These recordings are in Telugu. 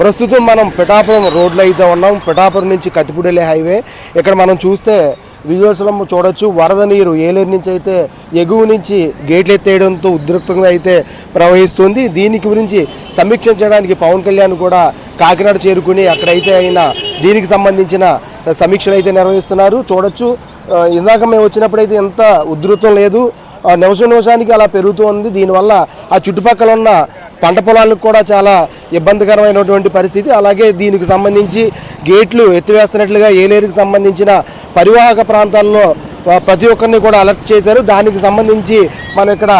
ప్రస్తుతం మనం పిఠాపురం రోడ్లో అయితే ఉన్నాం. పిఠాపురం నుంచి కత్తిపూడెళ్ళే హైవే. ఇక్కడ మనం చూస్తే విజువల్స్లో చూడొచ్చు. వరద నీరు ఏలేరు నుంచి అయితే ఎగువ నుంచి గేట్లు ఎత్తేయడంతో ఉద్రిక్తంగా అయితే ప్రవహిస్తుంది. దీనికి గురించి సమీక్షించడానికి పవన్ కళ్యాణ్ కూడా కాకినాడ చేరుకుని అక్కడైతే ఆయన దీనికి సంబంధించిన సమీక్షలు అయితే నిర్వహిస్తున్నారు. చూడొచ్చు. ఇందాక మేము వచ్చినప్పుడైతే ఎంత ఉధృతం లేదు. నిమిషం నిమిషానికి అలా పెరుగుతూ ఉంది. దీనివల్ల ఆ చుట్టుపక్కల ఉన్న పంట పొలాలకు కూడా చాలా ఇబ్బందికరమైనటువంటి పరిస్థితి. అలాగే దీనికి సంబంధించి గేట్లు ఎత్తివేస్తున్నట్లుగా ఏలేరుకి సంబంధించిన పరివాహక ప్రాంతాల్లో ప్రతి ఒక్కరిని కూడా అలర్ట్ చేశారు. దానికి సంబంధించి మనం ఇక్కడ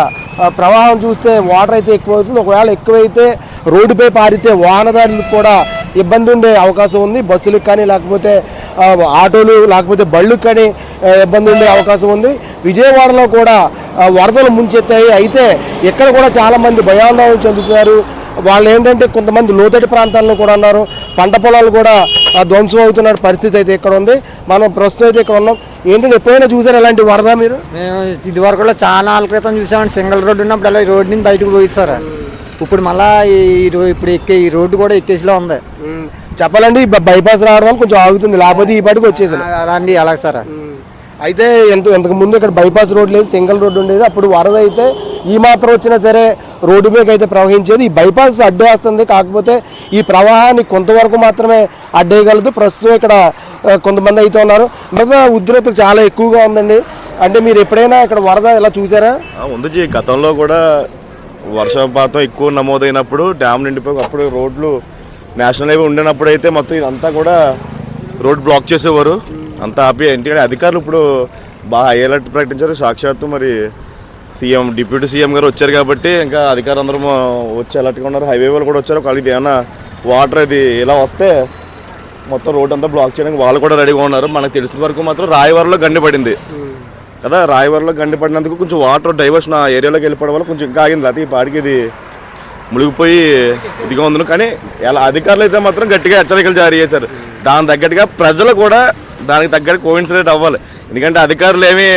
ప్రవాహం చూస్తే వాటర్ అయితే ఎక్కువ అవుతుంది ఒకవేళ ఎక్కువైతే రోడ్డుపై పారితే వాహనదారులకు కూడా ఇబ్బంది ఉండే అవకాశం ఉంది. బస్సులకు కానీ లేకపోతే ఆటోలు లేకపోతే బళ్ళుకు కానీ ఇబ్బంది ఉండే అవకాశం ఉంది. విజయవాడలో కూడా వరదలు ముంచెత్తాయి. అయితే ఇక్కడ కూడా చాలామంది భయాందోళన చెందుతున్నారు. వాళ్ళు ఏంటంటే కొంతమంది లోతటి ప్రాంతాల్లో కూడా ఉన్నారు. పంట పొలాలు కూడా ధ్వంసం అవుతున్న పరిస్థితి అయితే ఇక్కడ ఉంది. మనం ప్రస్తుతం అయితే ఇక్కడ ఉన్నాం. ఏంటంటే ఎప్పుడైనా చూసారు ఎలాంటి వరద మీరు? మేము ఇది వరకు చాలా నాలుగు క్రితం చూసామండి. సింగిల్ రోడ్డు ఉన్నప్పుడు అలా ఈ రోడ్డు నుంచి బయటకు పోయి సార్. ఇప్పుడు మళ్ళా ఈ ఇప్పుడు ఎక్కే ఈ రోడ్డు కూడా ఎక్కేసిలో ఉంది. చెప్పాలండి బైపాస్ రావడం కొంచెం ఆగుతుంది. లేకపోతే ఈ పాటికి వచ్చేసాను. అలా అండి అలాగే సార్. అయితే ఎంత ఇంతకు ముందు ఇక్కడ బైపాస్ రోడ్ లేదు సింగిల్ రోడ్డు ఉండేది. అప్పుడు వరద అయితే ఈ మాత్రం వచ్చినా సరే రోడ్డు మీద అయితే ప్రవహించేది. ఈ బైపాస్ అడ్డేస్తుంది. కాకపోతే ఈ ప్రవాహాన్ని కొంతవరకు మాత్రమే అడ్డేయగలదు. ప్రస్తుతం ఇక్కడ కొంతమంది అయితే ఉన్నారు. వరద ఉధృతి చాలా ఎక్కువగా ఉందండి. అంటే మీరు ఎప్పుడైనా ఇక్కడ వరద ఇలా చూసారా? ఉంది గతంలో కూడా వర్షపాతం ఎక్కువ నమోదైనప్పుడు డ్యామ్ నిండిపోయి అప్పుడు రోడ్లు నేషనల్ హైవే ఉండినప్పుడు అయితే మొత్తం ఇదంతా కూడా రోడ్ బ్లాక్ చేసేవారు. అంత హ్యాపీ ఎందుకంటే అధికారులు ఇప్పుడు బాగా హై అలర్ట్ ప్రకటించారు. సాక్షాత్తు మరి సీఎం డిప్యూటీ సీఎం గారు వచ్చారు కాబట్టి ఇంకా అధికారులు అందరూ వచ్చి అలర్ట్గా ఉన్నారు. హైవే వాళ్ళు కూడా వచ్చారు. వాళ్ళకి ఇది వాటర్ అది ఇలా వస్తే మొత్తం రోడ్ అంతా బ్లాక్ చేయడానికి వాళ్ళు కూడా రెడీగా ఉన్నారు. మనకు తెలిసిన వరకు మాత్రం రాయవరంలో గండి పడింది. కదా రాయవరంలో గండి పడినందుకు కొంచెం వాటర్ డైవర్షన్ ఆ ఏరియాలోకి వెళ్ళిపోవడం వల్ల కొంచెం ఇంకా ఆగింది. అది ఈ పాడికి ఇది మునిగిపోయి ఇదిగా ఉంది కానీ ఎలా అధికారులు అయితే మాత్రం గట్టిగా హెచ్చరికలు జారీ చేశారు. దాని తగ్గట్టుగా ప్రజలు కూడా దానికి తగ్గట్టు కోయిన్సిడెంట్ అవ్వాలి. ఎందుకంటే అధికారులు ఏమి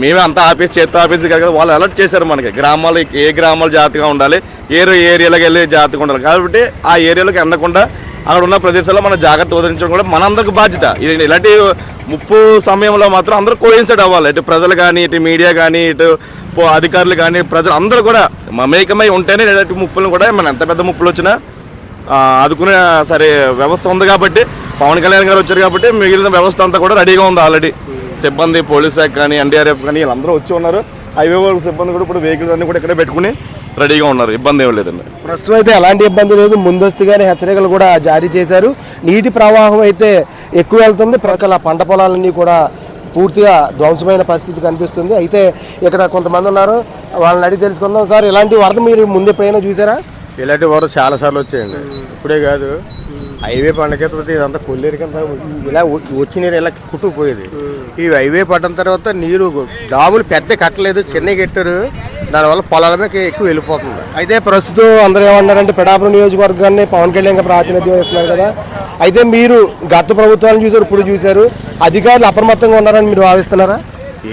మేమే అంతా ఆఫీస్ చేత ఆఫీస్ కాదు కదా వాళ్ళు అలర్ట్ చేశారు మనకి. గ్రామాలు ఏ గ్రామాలు జాగ్రత్తగా ఉండాలి ఏ ఏరియాలోకి వెళ్ళి జాగ్రత్తగా ఉండాలి. కాబట్టి ఆ ఏరియాలోకి వెళ్ళకుండా అక్కడ ఉన్న ప్రదేశాల్లో మన జాగ్రత్త వదిలించడం కూడా మనందరికి బాధ్యత. ఇది ఇలాంటి ముప్పు సమయంలో మాత్రం అందరూ కోయిన్సైడ్ అవ్వాలి. ఇటు ప్రజలు కానీ ఇటు మీడియా కానీ ఇటు పో- అధికారులు కానీ ప్రజలు అందరూ కూడా మమేకమై ఉంటేనే ఇలాంటి ముప్పులను కూడా మన ఎంత పెద్ద ముప్పులు వచ్చినా ఆదుకునే సరే వ్యవస్థ ఉంది కాబట్టి పవన్ కళ్యాణ్ గారు వచ్చారు కాబట్టి మిగిలిన వ్యవస్థ అంతా కూడా రెడీగా ఉంది ఆల్రెడీ. సిబ్బంది పోలీస్ శాఖ కానీ ఎన్డీఆర్ఎఫ్ కానీ వీళ్ళందరూ వచ్చి ఉన్నారు. హైవే వాళ్ళ సిబ్బంది కూడా ఇప్పుడు వెహికల్స్ అన్ని కూడా ఇక్కడే పెట్టుకుని రెడీగా ఉన్నారు. ఇబ్బంది ఏం లేదండి. ప్రస్తుతం అయితే ఎలాంటి ఇబ్బంది లేదు. ముందస్తుగానే హెచ్చరికలు కూడా జారీ చేశారు. నీటి ప్రవాహం అయితే ఎక్కువ వెళ్తుంది. ప్రక్కల పంట పొలాలన్నీ కూడా పూర్తిగా ధ్వంసమైన పరిస్థితి కనిపిస్తుంది. అయితే ఇక్కడ కొంతమంది ఉన్నారు. వాళ్ళని అడిగి తెలుసుకుందాం సార్. ఇలాంటి వరద మీరు ముందు ఎప్పుడైనా చూసారా? ఇలాంటి వరద చాలా సార్లు వచ్చాయండి. ఇప్పుడే కాదు. హైవే పండగ తర్వాత ఇదంతా కొల్లేరు కింద ఇలా వచ్చి నీరు ఇలా కుట్టుకుపోయేది ఈ హైవే పడ్డ తర్వాత నీరు డాములు పెద్ద కట్టలేదు చిన్న కట్టారు దానివల్ల పొలాల మీద ఎక్కువ వెళ్ళిపోతుంది. అయితే ప్రస్తుతం అందరూ ఏమన్నారంటే పిడాపురం నియోజకవర్గాన్ని పవన్ కళ్యాణ్ గారు ప్రాతినిధ్యం వస్తున్నారు కదా. అయితే మీరు గత ప్రభుత్వాలను చూసారు ఇప్పుడు చూశారు. అధికారులు అప్రమత్తంగా ఉన్నారని మీరు భావిస్తున్నారా?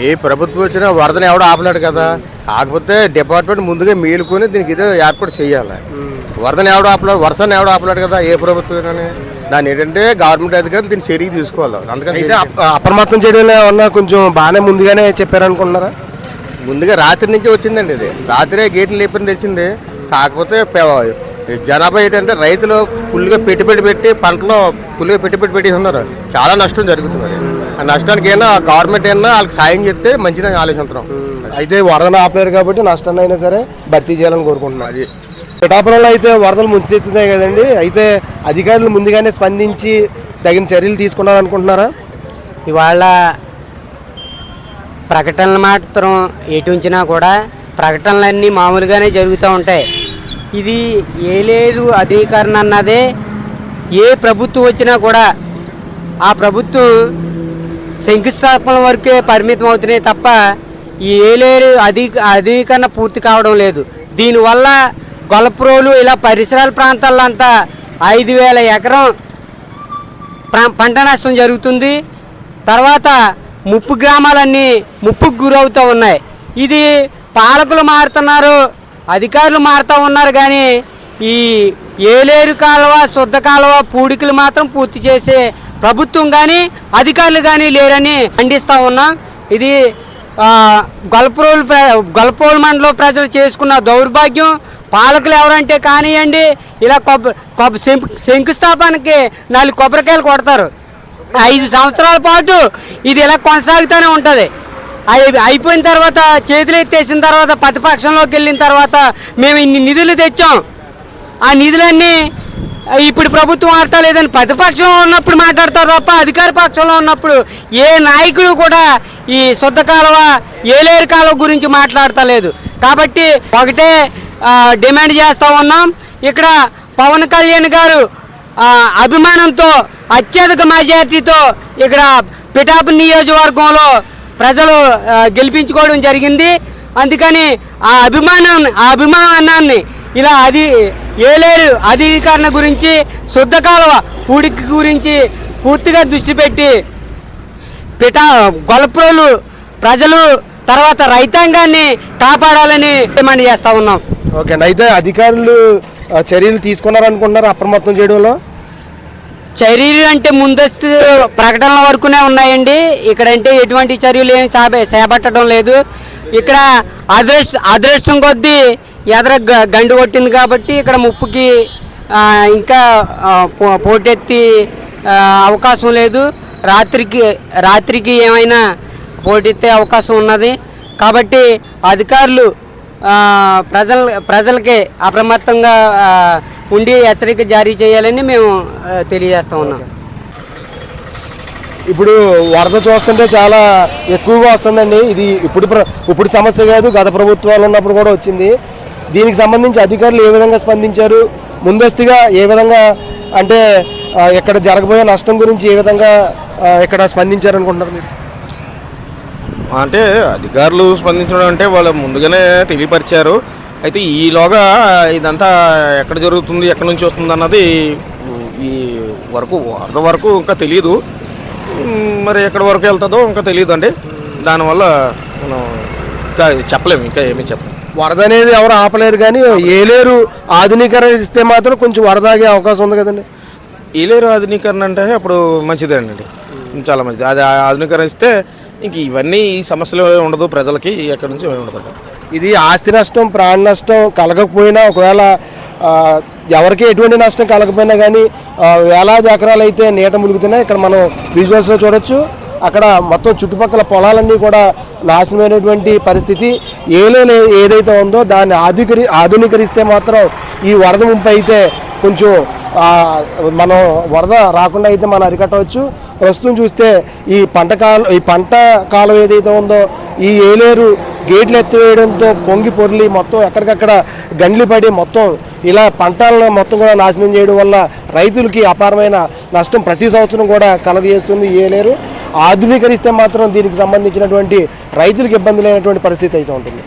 ఏ ప్రభుత్వం వచ్చినా వరదను ఎవడో ఆపలేడు కదా. కాకపోతే డిపార్ట్మెంట్ ముందుగా మేలుకొని దీనికి ఇదే ఏర్పాటు చేయాలి. వరదను ఎవడో ఆపలేడు వర్షాన్ని ఎవడో ఆపలేడు కదా ఏ ప్రభుత్వం దాని ఏంటంటే గవర్నమెంట్ అధికారులు దీన్ని చర్య తీసుకోవాలి. అందుకని అయితే అప్- అప్రమత్తం చేయడంలో ఏమన్నా కొంచెం బాగానే ముందుగానే చెప్పారనుకుంటున్నారా? ముందుగా రాత్రి నుంచి వచ్చిందండి ఇది. రాత్రే గేట్లు లేపని తెలిసింది. కాకపోతే జనాభా ఏంటంటే రైతులు ఫుల్గా పెట్టుబడి పెట్టి పంటలో ఫుల్గా పెట్టుబడి పెట్టి ఉన్నారు చాలా నష్టం జరుగుతుంది నష్టానికి అయినా గవర్నమెంట్ అయినా వాళ్ళకి సాయం చేస్తే మంచిదని ఆలోచిస్తున్నాం. అయితే వరదను ఆపలేరు కాబట్టి నష్టాన్ని అయినా సరే భర్తీ చేయాలని కోరుకుంటున్నారు పిఠాపురంలో అయితే వరదలు ముంచెత్తున్నాయి కదండి. అయితే అధికారులు ముందుగానే స్పందించి తగిన చర్యలు తీసుకున్నారనుకుంటున్నారా? ఇవాళ ప్రకటనలు మాత్రం ఎటు ఉంచినా కూడా ప్రకటనలన్నీ మామూలుగానే జరుగుతూ ఉంటాయి. ఇది ఏ లేదు అధీకరణ అన్నదే ఏ ప్రభుత్వం వచ్చినా కూడా ఆ ప్రభుత్వం శంకుస్థాపన వరకే పరిమితం అవుతున్నాయి తప్ప ఈ ఏలేరు అధీ అధీకరణ పూర్తి కావడం లేదు. దీనివల్ల గొల్లప్రోలు ఇలా పరిసరాల ప్రాంతాల్లో అంతా ఐదు వేల ఎకరం పంట నష్టం జరుగుతుంది. తర్వాత ముప్పు గ్రామాలన్నీ ముప్పుకు గురవుతూ ఉన్నాయి. ఇది పాలకులు మారుతున్నారు అధికారులు మారుతూ ఉన్నారు కానీ ఈ ఏలేరు కాలువ శుద్ధ కాలువ పూడికలు మాత్రం పూర్తి చేసే ప్రభుత్వం కానీ అధికారులు కానీ లేరని ఖండిస్తా ఉన్నాం ఇది గొల్పరోలు గొల్పరోలు ప్ర- మండలం ప్రజలు చేసుకున్న దౌర్భాగ్యం పాలకులు ఎవరంటే కానివ్వండి ఇలా కొబ్బ కొబ్బ శంకుస్థాపనకి నాలుగు కొబ్బరికాయలు కొడతారు. ఐదు సంవత్సరాల పాటు ఇది ఇలా కొనసాగుతూనే ఉంటుంది. అయిపోయిన తర్వాత చేతులు ఎత్తేసిన తర్వాత ప్రతిపక్షంలోకి వెళ్ళిన తర్వాత మేము ఇన్ని నిధులు తెచ్చాం. ఆ నిధులన్నీ ఇప్పుడు ప్రభుత్వం ఆడతా లేదని ప్రతిపక్షంలో ఉన్నప్పుడు మాట్లాడతారు తప్ప అధికార పక్షంలో ఉన్నప్పుడు ఏ నాయకుడు కూడా ఈ శుద్ధ కాలువ ఏలేరు కాలువ గురించి మాట్లాడతలేదు. కాబట్టి ఒకటే డిమాండ్ చేస్తూ ఉన్నాం. ఇక్కడ పవన్ కళ్యాణ్ గారు అభిమానంతో అత్యధిక మెజార్టీతో ఇక్కడ పిఠాపు నియోజకవర్గంలో ప్రజలు గెలిపించుకోవడం జరిగింది. అందుకని ఆ అభిమానం ఆ అభిమానాన్ని ఇలా అది ఏలేరు అధికరణ గురించి శుద్ధ కాలువ పూడికి గురించి పూర్తిగా దృష్టి పెట్టి పిఠా గొలప్రోలు ప్రజలు తర్వాత రైతాంగాన్ని కాపాడాలని డిమాండ్ చేస్తా ఉన్నాం. ఓకే అండి అయితే అధికారులు చర్యలు తీసుకున్నారనుకుంటున్నారు అప్రమత్తం చేయడంలో? చర్యలు అంటే ముందస్తు ప్రకటనల వరకునే ఉన్నాయండి. ఇక్కడ అంటే ఎటువంటి చర్యలు ఏం చాబే చేపట్టడం లేదు. ఇక్కడ అదృష్ట అదృష్టం కొద్దీ ఎదర గ- గండు కొట్టింది కాబట్టి ఇక్కడ ముప్పుకి ఇంకా పో- పోటెత్తి అవకాశం లేదు. రాత్రికి రాత్రికి ఏమైనా పోటెత్తే అవకాశం ఉన్నది. కాబట్టి అధికారులు ప్రజల ప్రజలకి అప్రమత్తంగా ఉండి హెచ్చరిక జారీ చేయాలని మేము తెలియజేస్తూ తెలియజేస్తా ఉన్నాం. ఇప్పుడు వరద చూస్తుంటే చాలా ఎక్కువగా వస్తుందండి. ఇది ఇప్పుడు ప్ర- ఇప్పుడు సమస్య కాదు. గత ప్రభుత్వాలు ఉన్నప్పుడు కూడా వచ్చింది. దీనికి సంబంధించి అధికారులు ఏ విధంగా స్పందించారు? ముందస్తుగా ఏ విధంగా అంటే ఎక్కడ ఇక్కడ జరగబోయే నష్టం గురించి ఏ విధంగా ఎక్కడ ఇక్కడ స్పందించారు అనుకుంటున్నారు మీరు? అంటే అధికారులు స్పందించడం అంటే వాళ్ళు ముందుగానే తెలియపరిచారు. అయితే ఈలోగా ఇదంతా ఎక్కడ జరుగుతుంది ఎక్కడి నుంచి వస్తుంది అన్నది ఈ వరకు వరద వరకు ఇంకా తెలియదు మరి ఎక్కడి వరకు వెళ్తుందో ఇంకా తెలియదు అండి దానివల్ల మనం ఇంకా చెప్పలేము ఇంకా ఏమీ చెప్పలేము. వరద అనేది ఎవరు ఆపలేరు కానీ ఏలేరు ఆధునీకరిస్తే మాత్రం కొంచెం వరద ఆగే అవకాశం ఉంది కదండి. ఈలేరు ఆధునీకరణ అంటే అప్పుడు మంచిదేనండి. చాలా మంచిది. అది ఆధునీకరిస్తే ఇంక ఇవన్నీ ఈ సమస్యలు ఉండదు ప్రజలకి ఎక్కడి నుంచి ఉండదు. ఇది ఆస్తి నష్టం ప్రాణ నష్టం కలగకపోయినా ఒకవేళ ఎవరికి ఎటువంటి నష్టం కలగకపోయినా కానీ వేలాది ఎకరాలు అయితే నీట ములుగుతున్నాయి ఇక్కడ మనం విజువల్స్లో చూడొచ్చు. అక్కడ మొత్తం చుట్టుపక్కల పొలాలన్నీ కూడా నాశనమైనటువంటి పరిస్థితి. ఏలే ఏదైతే ఉందో దాన్ని ఆధుకరి ఆధునీకరిస్తే మాత్రం ఈ వరద ముంపు అయితే కొంచెం మనం వరద రాకుండా అయితే మనం అరికట్టవచ్చు. ప్రస్తుతం చూస్తే ఈ పంట కాలం ఈ పంట కాలం ఏదైతే ఉందో ఈ ఏలేరు గేట్లు ఎత్తివేయడంతో పొంగి పొర్లి మొత్తం ఎక్కడికక్కడ గండ్లు పడి మొత్తం ఇలా పంటలను మొత్తం కూడా నాశనం చేయడం వల్ల రైతులకి అపారమైన నష్టం ప్రతి సంవత్సరం కూడా కలగజేస్తుంది ఏలేరు. ఆధునీకరిస్తే మాత్రం దీనికి సంబంధించినటువంటి రైతులకు ఇబ్బంది లేనటువంటి పరిస్థితి అయితే ఉంటుంది.